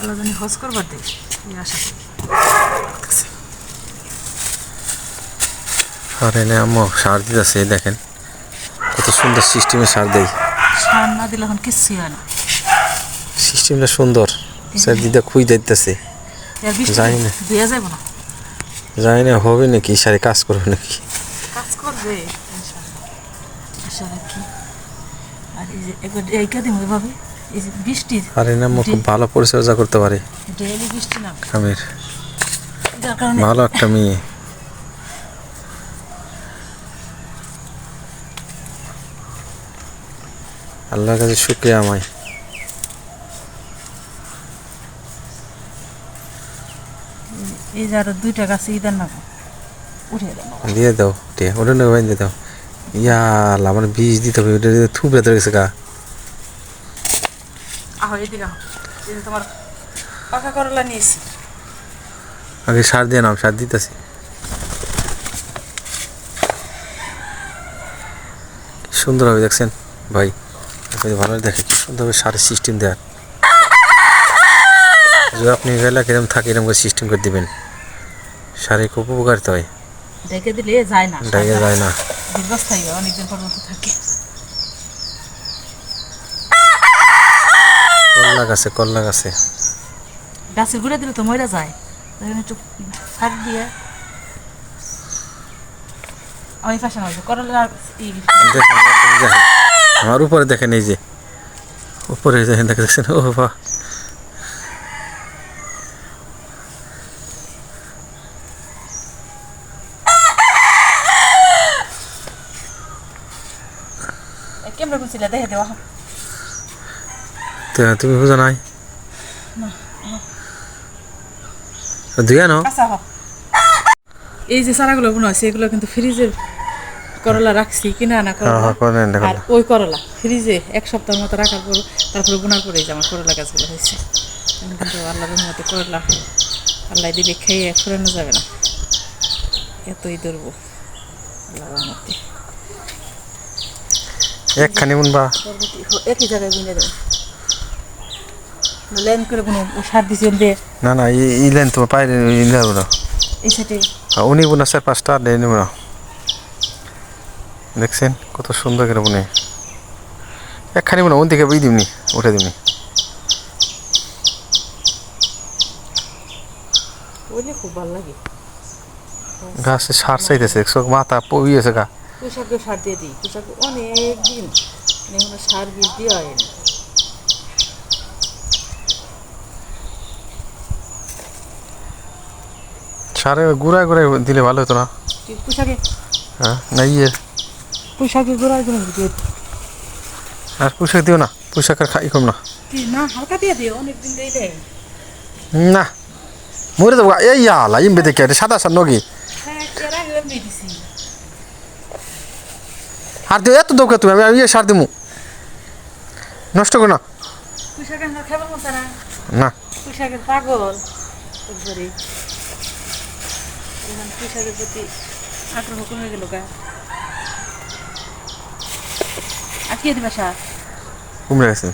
আল্লাহ জানি হজ করবার দে এই আশা করি। আর এনে আম্মু সার দিতেছে দেখেন। কত সুন্দর সিস্টেমে সার দেয় সার না দিলে এখন কিচ্ছুই হয় না। সিস্টেমটা সুন্দর। স্যার দিদা খুঁই দিতেছে জানি না। দেওয়া যাবে না। জানি না হবে নাকি? সারে কাজ করবে নাকি? কাজ করবে। আশা রাখি আর এই যে একবার এইটা দিব এভাবে। এই যে বৃষ্টি? আর খুব ভালো পরিচর্যা করতে পারে। ডেইলি বৃষ্টি না? আমির। ভালো একটা মেয়ে। আল্লাহর কাছে শুক্রিয়া আমায়। এই যে আরও দুইটা গাছে ইদার না দিয়ে দাও ঠিক ওটা দিয়ে দাও। ইয়া আমার বীজ দিতে হবে ওটা দিয়ে ধরে গেছে গা। আহো এদিকে আহো এই যে তোমার পাকা করলা নিয়েছি। আগে সার দিয়ে নাও সার দিতেছি। সুন্দর হবে দেখছেন ভাই। ভালো দেখে কি সুন্দর হবে সারের সিস্টেম দেওয়ার যদি আপনি এলাকা এরকম থাকে এরকম করে সিস্টেম করে দিবেন। সারে খুব উপকারিত হয়। ডেকে দিলে যায় না যায় না। দীর্ঘস্থায়ী অনেকদিন পর্যন্ত থাকে। কল্লা গাছে কল্লা গাছে গাছের গুঁড়ে দিলে তো মরে যায়। একটু সার দিয়ে আমি পাশে করলা। আমার উপরে দেখেন এই যে। উপরে দেখেন দেখে দেখছেন ও বাবা। কেমন বুঝছিলে দেখে দেওয়া। তো তুমি বুঝো নাই? দুই আনো এই যে চারাগুলো বোনা হয়েছে এগুলো কিন্তু ফ্রিজে করলা রাখছি কিনা আনা করলা। হ্যাঁ। আর ওই করলা ফ্রিজে এক সপ্তাহের মতো রাখার পর তারপরে বোনার পরে যে আমার করলা গাছগুলো হয়েছে। কিন্তু আল্লাহ রহমতে করলা আল্লাহ দিলে খেয়ে ফুরানো যাবে না। এতই ধরবো আল্লাহ রহমতে। একখানি বুনবা। একই জায়গায় বুনে দেবো। লেন করে বুনো সার দিছি দিয়ে না না ই- ইলেন তোমার পাইলে ইলে বুনো এই সাইডে? উনি বুনা স্যার পাঁচটা আর দেয়নি বুনো দেখছেন কত সুন্দর করে বুনে একখানি বুনো ওন থেকে বই দিবনি উঠে দিবনি ওইলে খুব ভালো লাগে। গাছে সার চাইতেছে চোখ মাথা পইয়েছে গা। সার দিয়ে দিই অনেক দিন। সার বীজ দেওয়া হয়নি সারে গুড়ায় গুড়ায় দিলে ভালো হতো না। পোশাকে হ্যাঁ না ইয়ে। পোশাকে আর পোশাক দিও না পোশাক আর খাই কম না। না হালকা দিয়ে দিও অনেক দিন দিয়ে। না মরে দেবো এই আলা ইমবে দেখে এটা সাদা সার নগি। হ্যাঁ আর দিও এত দৌকা তুমি আমি ইয়ে সার দিমু। নষ্ট করো না। না পোশাকের পাগল। এখন কৃষকের প্রতি আগ্রহ কমে গেল গা। আটকে দিবা সার? কুমড়ে গেছে